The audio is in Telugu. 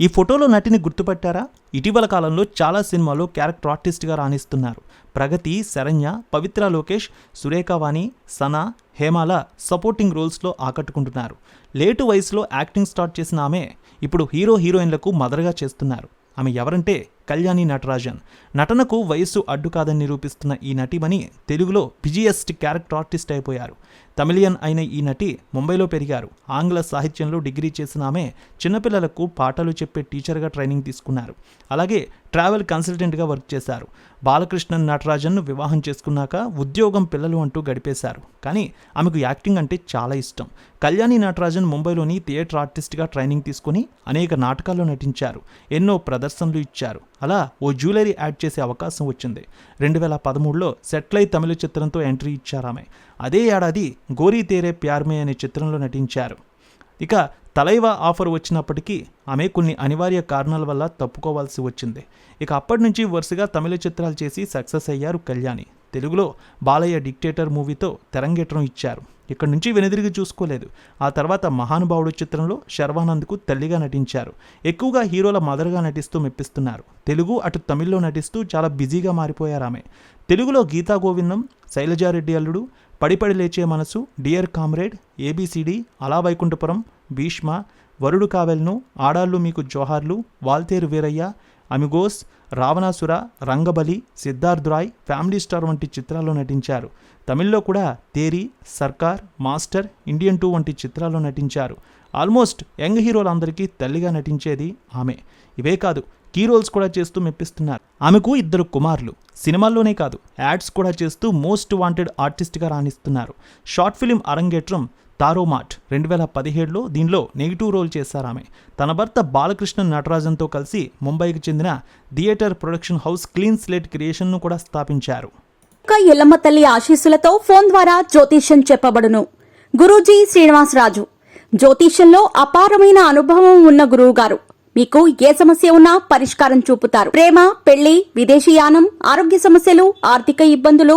ఈ ఫోటోలో నటిని గుర్తుపట్టారా? ఇటీవల కాలంలో చాలా సినిమాల్లో క్యారెక్టర్ ఆర్టిస్ట్గా రాణిస్తున్నారు. ప్రగతి శరణ్య పవిత్ర లోకేష్ సురేఖవాణి సనా హేమాల సపోర్టింగ్ రోల్స్లో ఆకట్టుకుంటున్నారు. లేటు వయసులో యాక్టింగ్ స్టార్ట్ చేసిన ఆమె ఇప్పుడు హీరో హీరోయిన్లకు మదర్గా చేస్తున్నారు. ఆమె ఎవరంటే కళ్యాణి నటరాజన్. నటనకు వయస్సు అడ్డు కాదని నిరూపిస్తున్న ఈ నటిమని తెలుగులో బిజియెస్ట్ క్యారెక్టర్ ఆర్టిస్ట్ అయిపోయారు. తమిళియన్ అయిన ఈ నటి ముంబైలో పెరిగారు. ఆంగ్ల సాహిత్యంలో డిగ్రీ చేసిన ఆమె చిన్నపిల్లలకు పాఠాలు చెప్పే టీచర్గా ట్రైనింగ్ తీసుకున్నారు. అలాగే ట్రావెల్ కన్సల్టెంట్గా వర్క్ చేశారు. బాలకృష్ణన్ నటరాజన్ను వివాహం చేసుకున్నాక ఉద్యోగం పిల్లలు అంటూ గడిపేశారు. కానీ ఆమెకు యాక్టింగ్ అంటే చాలా ఇష్టం. కళ్యాణి నటరాజన్ ముంబైలోని థియేటర్ ఆర్టిస్ట్గా ట్రైనింగ్ తీసుకుని అనేక నాటకాల్లో నటించారు. ఎన్నో ప్రదర్శనలు ఇచ్చారు. అలా ఓ జ్యువెలరీ యాడ్ చేసే అవకాశం వచ్చింది. రెండు వేల పదమూడులో సెట్లై తమిళ చిత్రంతో ఎంట్రీ ఇచ్చారు ఆమె అదే ఏడాది గోరీ తేరే ప్యార్మే అనే చిత్రంలో నటించారు. ఇక తలైవా ఆఫర్ వచ్చినప్పటికీ ఆమె కొన్ని అనివార్య కారణాల వల్ల తప్పుకోవాల్సి వచ్చింది. ఇక అప్పటి నుంచి వరుసగా తమిళ చిత్రాలు చేసి సక్సెస్ అయ్యారు కళ్యాణి. తెలుగులో బాలయ్య డిక్టేటర్ మూవీతో తెరంగేట్రం ఇచ్చారు. ఇక్కడి నుంచి వెనుదిరిగి చూసుకోలేదు. ఆ తర్వాత మహానుభావుడు చిత్రంలో శర్వానంద్కు తల్లిగా నటించారు. ఎక్కువగా హీరోల మదర్గా నటిస్తూ మెప్పిస్తున్నారు. తెలుగు అటు తమిళ్ళో నటిస్తూ చాలా బిజీగా మారిపోయారు ఆమె. తెలుగులో గీతా గోవిందం శైలజారెడ్డి అల్లుడు పడిపడి లేచే మనసు డియర్ కామ్రేడ్ ఏబిసిడి అలా వైకుంఠపురం భీష్మ వరుడు కావెల్ను Aadavallu Meeku Johaarlu Waltair Veerayya Amigos Ravanasura Rangabali Siddharth Roy Family Star వంటి చిత్రాల్లో నటించారు. తమిళ్ళో కూడా తేరి సర్కార్ మాస్టర్ ఇండియన్ టూ వంటి చిత్రాల్లో నటించారు. ఆల్మోస్ట్ యంగ్ హీరోలందరికీ తల్లిగా నటించేది ఆమె. ఇవే కాదు కీ రోల్స్ కూడా చేస్తూ మెప్పిస్తున్నారు. ఆమెకు ఇద్దరు కుమారులు. సినిమాల్లోనే కాదు యాడ్స్ కూడా చేస్తూ మోస్ట్ వాంటెడ్ ఆర్టిస్ట్గా రాణిస్తున్నారు. షార్ట్ ఫిలిం అరంగేట్రం తారోమాట్ రెండు వేల పదిహేడులో దీనిలో నెగిటివ్ రోల్ చేశారు ఆమె తన భర్త బాలకృష్ణ నటరాజన్తో కలిసి ముంబైకి చెందిన theatre production house Clean Slate క్రియేషన్ను కూడా స్థాపించారు. ఎల్లమ్మ తల్లి ఆశీస్సులతో ఫోన్ ద్వారా జ్యోతిష్యం చెప్పబడును. గురూజీ శ్రీనివాసరాజు. జ్యోతిష్యంలో అపారమైన అనుభవం ఉన్న గురువు గారు మీకు ఏ సమస్య ఉన్నా పరిష్కారం చూపుతారు. ప్రేమ పెళ్ళి విదేశీయానం ఆరోగ్య సమస్యలు ఆర్థిక ఇబ్బందులు